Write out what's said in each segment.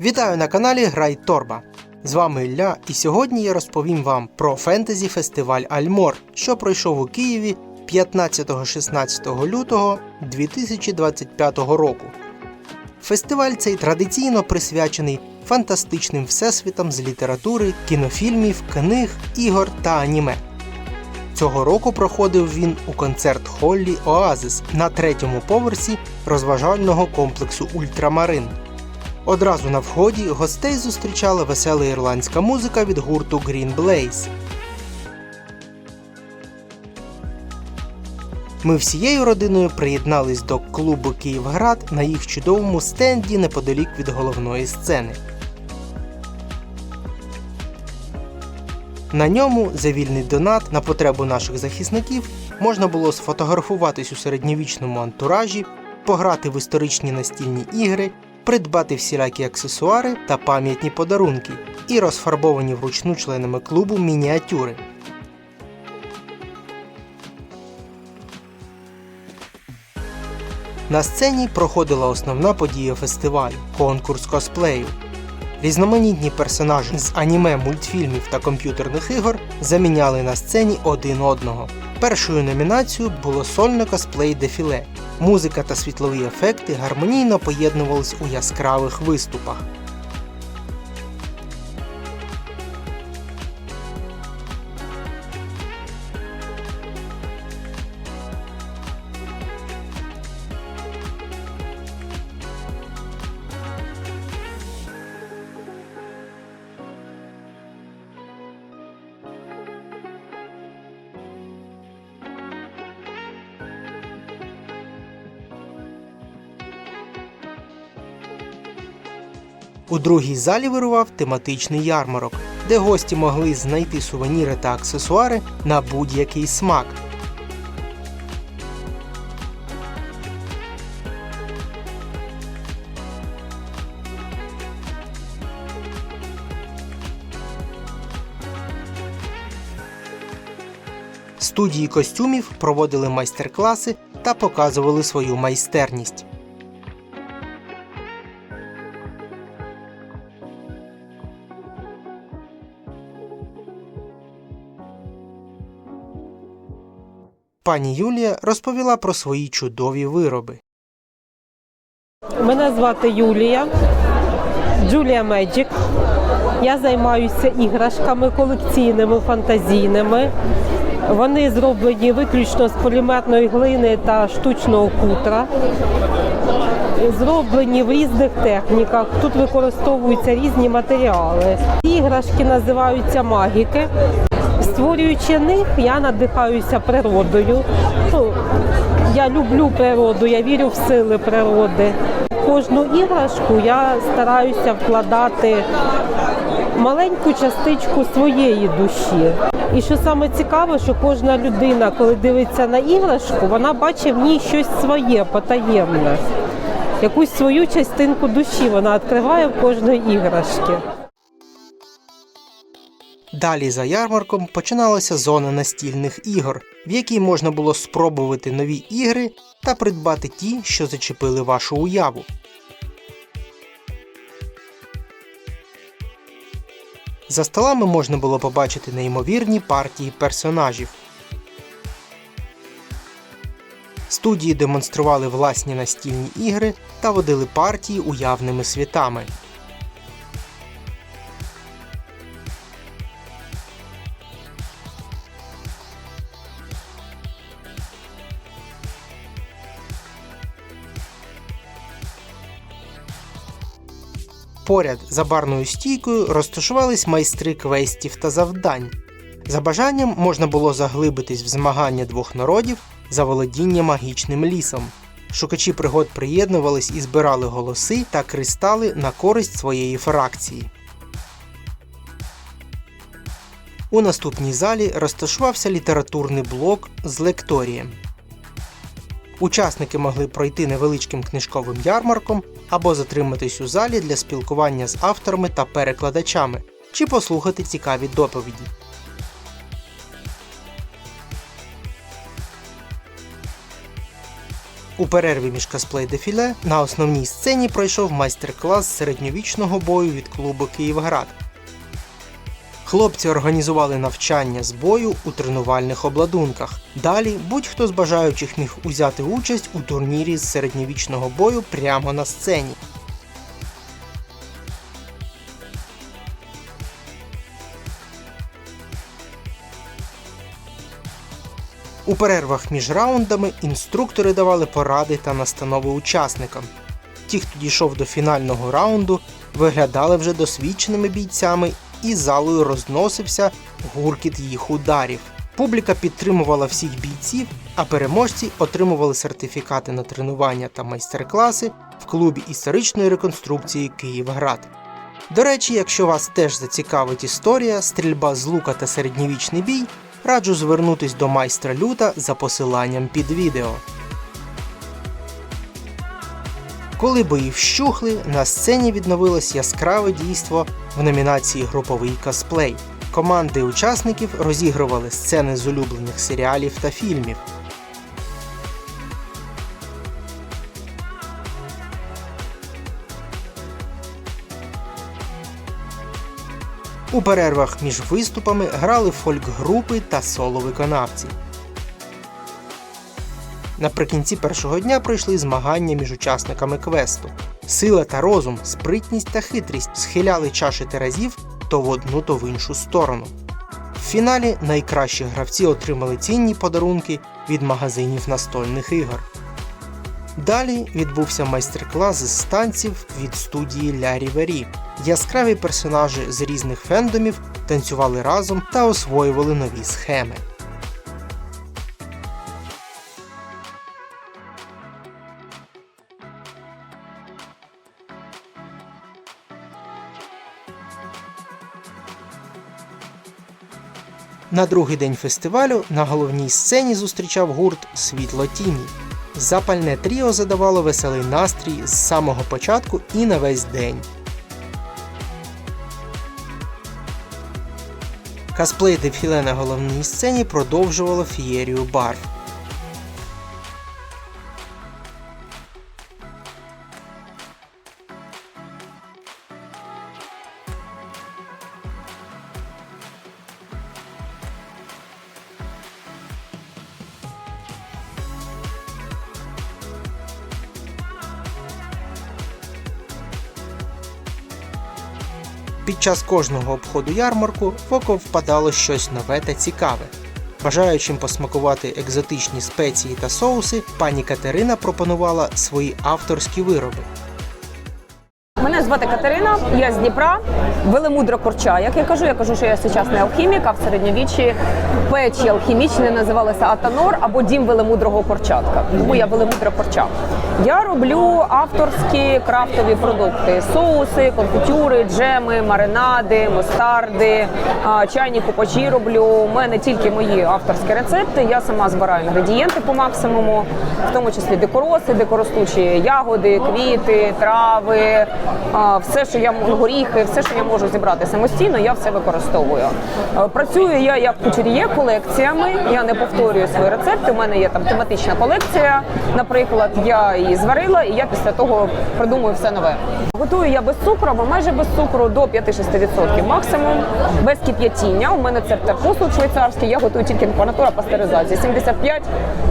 Вітаю на каналі Грай Торба. З вами Ілля, і сьогодні я розповім вам про фентезі фестиваль Альмор, що пройшов у Києві 15-16 лютого 2025 року. Фестиваль цей традиційно присвячений фантастичним всесвітам з літератури, кінофільмів, книг, ігор та аніме. Цього року проходив він у концерт Холлі Оазис на третьому поверсі розважального комплексу Ультрамарин. Одразу на вході гостей зустрічала весела ірландська музика від гурту Green Blaze. Ми всією родиною приєднались до клубу Київград на їх чудовому стенді неподалік від головної сцени. На ньому за вільний донат на потребу наших захисників можна було сфотографуватись у середньовічному антуражі, пограти в історичні настільні ігри, придбати всілякі аксесуари та пам'ятні подарунки і розфарбовані вручну членами клубу мініатюри. На сцені проходила основна подія фестивалю конкурс косплею. Різноманітні персонажі з аніме, мультфільмів та комп'ютерних ігор заміняли на сцені один одного. Першою номінацією було сольне косплей дефіле. Музика та світлові ефекти гармонійно поєднувались у яскравих виступах. У другій залі вирував тематичний ярмарок, де гості могли знайти сувеніри та аксесуари на будь-який смак. Студії костюмів проводили майстер-класи та показували свою майстерність. Пані Юлія розповіла про свої чудові вироби. Мене звати Юлія, Джулія Меджик. Я займаюся іграшками колекційними, фантазійними. Вони зроблені виключно з полімерної глини та штучного хутра. Зроблені в різних техніках. Тут використовуються різні матеріали. Іграшки називаються магіки. Створюючи них, я надихаюся природою. Ну, я люблю природу, я вірю в сили природи. Кожну іграшку я стараюся вкладати маленьку частичку своєї душі. І що саме цікаве, що кожна людина, коли дивиться на іграшку, вона бачить в ній щось своє, потаємне. Якусь свою частинку душі вона відкриває в кожної іграшки. Далі за ярмарком починалася зона настільних ігор, в якій можна було спробувати нові ігри та придбати ті, що зачепили вашу уяву. За столами можна було побачити неймовірні партії персонажів. Студії демонстрували власні настільні ігри та водили партії уявними світами. Поряд за барною стійкою розташувались майстри квестів та завдань. За бажанням можна було заглибитись в змагання двох народів за володіння магічним лісом. Шукачі пригод приєднувались і збирали голоси та кристали на користь своєї фракції. У наступній залі розташувався літературний блок з лекторієм. Учасники могли пройти невеличким книжковим ярмарком або затриматись у залі для спілкування з авторами та перекладачами, чи послухати цікаві доповіді. У перерві між косплей дефіле на основній сцені пройшов майстер-клас середньовічного бою від клубу Київград. Хлопці організували навчання з бою у тренувальних обладунках. Далі будь-хто з бажаючих міг узяти участь у турнірі з середньовічного бою прямо на сцені. У перервах між раундами інструктори давали поради та настанови учасникам. Ті, хто дійшов до фінального раунду, виглядали вже досвідченими бійцями і залою розносився гуркіт їх ударів. Публіка підтримувала всіх бійців, а переможці отримували сертифікати на тренування та майстер-класи в клубі історичної реконструкції Київград. До речі, якщо вас теж зацікавить історія, стрільба з лука та середньовічний бій, раджу звернутись до майстра люта за посиланням під відео. Коли бої вщухли, на сцені відновилось яскраве дійство в номінації Груповий косплей. Команди учасників розігрували сцени з улюблених серіалів та фільмів. У перервах між виступами грали фольк-групи та соло-виконавці. Наприкінці першого дня пройшли змагання між учасниками квесту. Сила та розум, спритність та хитрість схиляли чаші терезів то в одну, то в іншу сторону. В фіналі найкращі гравці отримали цінні подарунки від магазинів настольних ігор. Далі відбувся майстер-клас з танців від студії Ля Рівері. Яскраві персонажі з різних фендомів танцювали разом та освоювали нові схеми. На другий день фестивалю на головній сцені зустрічав гурт Світло Тіні. Запальне тріо задавало веселий настрій з самого початку і на весь день. Касплей дефіле на головній сцені продовжувало фієрію барв. Під час кожного обходу ярмарку в око впадало щось нове та цікаве. Бажаючим посмакувати екзотичні спеції та соуси, пані Катерина пропонувала свої авторські вироби. Мене звати Катерина, я з Дніпра, велемудро корча. Як я кажу, я кажу, що я сучасний алхімік, а в середньовіччі печі алхімічні називалися Атанор або Дім велемудрого корчатка. Тому я велемудра корча. Я роблю авторські крафтові продукти: соуси, конфітюри, джеми, маринади, мустарди, чайні купачі роблю. У мене тільки мої авторські рецепти. Я сама збираю інгредієнти по максимуму, в тому числі декороси, декоростучі ягоди, квіти, трави, все, що я горіхи, все, що я можу зібрати самостійно, я все використовую. Працюю я як кутюр'є колекціями. Я не повторюю свої рецепти. У мене є там тематична колекція. Наприклад, я її зварила, і я після того придумую все нове. Готую я без цукру або майже без цукру до 5-6% максимум, без кип'ятіння. У мене це посуд швейцарський. Я готую тільки по натура пастеризації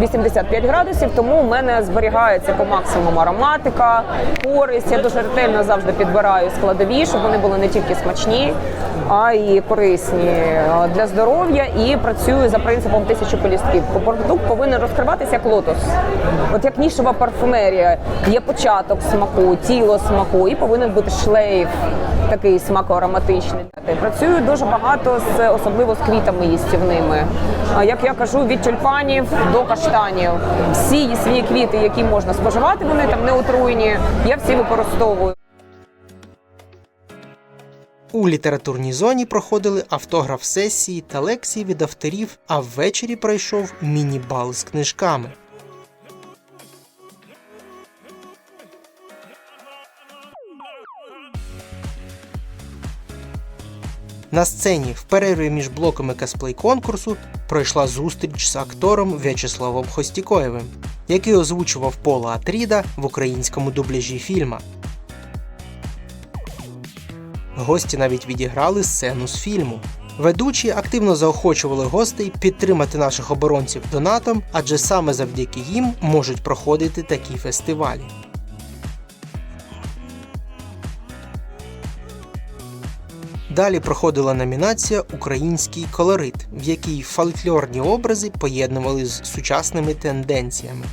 75-85 градусів. Тому у мене зберігається по максимуму ароматика, користь. Я дуже ретельно завжди підбираю складові, щоб вони були не тільки смачні, а й корисні для здоров'я. І працюю за принципом тисячу полістків. Продукт повинен розкриватися як лотос. От як нішева парфумерія, є початок смаку, тіло смаку, і повинен бути шлейф такий смакоароматичний. Працюю дуже багато з особливо з квітами їстівними. Як я кажу, від тюльпанів до каштанів. Всі свої квіти, які можна споживати, вони там не отруйні. Я всі використовую. У літературній зоні проходили автограф-сесії та лекції від авторів, а ввечері пройшов міні-бал з книжками. На сцені в перерві між блоками косплей конкурсу пройшла зустріч з актором В'ячеславом Хостікоєвим, який озвучував Пола Атріда в українському дубляжі фільма. Гості навіть відіграли сцену з фільму. Ведучі активно заохочували гостей підтримати наших оборонців донатом, адже саме завдяки їм можуть проходити такі фестивалі. Далі проходила номінація Український колорит, в якій фольклорні образи поєднували з сучасними тенденціями.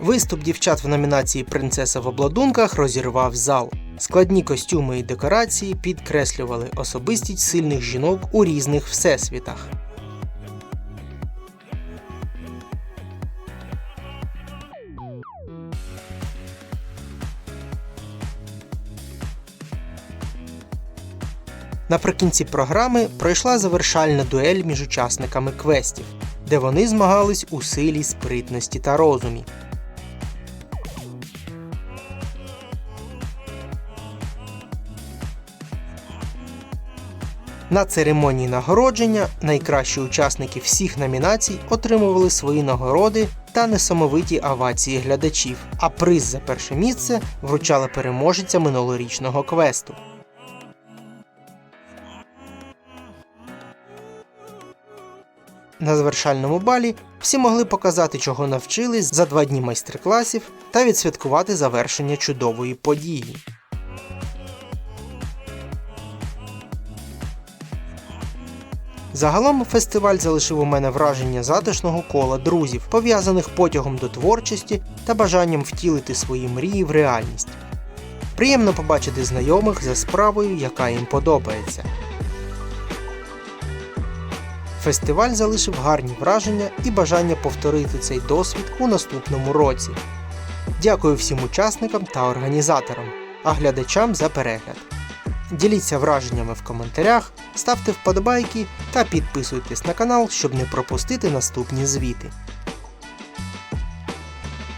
Виступ дівчат в номінації Принцеса в обладунках розірвав зал. Складні костюми і декорації підкреслювали особистість сильних жінок у різних всесвітах. Наприкінці програми пройшла завершальна дуель між учасниками квестів, де вони змагались у силі, спритності та розумі. На церемонії нагородження найкращі учасники всіх номінацій отримували свої нагороди та несамовиті авації глядачів, а приз за перше місце вручали переможеця минулорічного квесту. На завершальному балі всі могли показати, чого навчились за два дні майстер-класів та відсвяткувати завершення чудової події. Загалом фестиваль залишив у мене враження затишного кола друзів, пов'язаних потягом до творчості та бажанням втілити свої мрії в реальність. Приємно побачити знайомих за справою, яка їм подобається. Фестиваль залишив гарні враження і бажання повторити цей досвід у наступному році. Дякую всім учасникам та організаторам, а глядачам за перегляд. Діліться враженнями в коментарях, ставте вподобайки та підписуйтесь на канал, щоб не пропустити наступні звіти.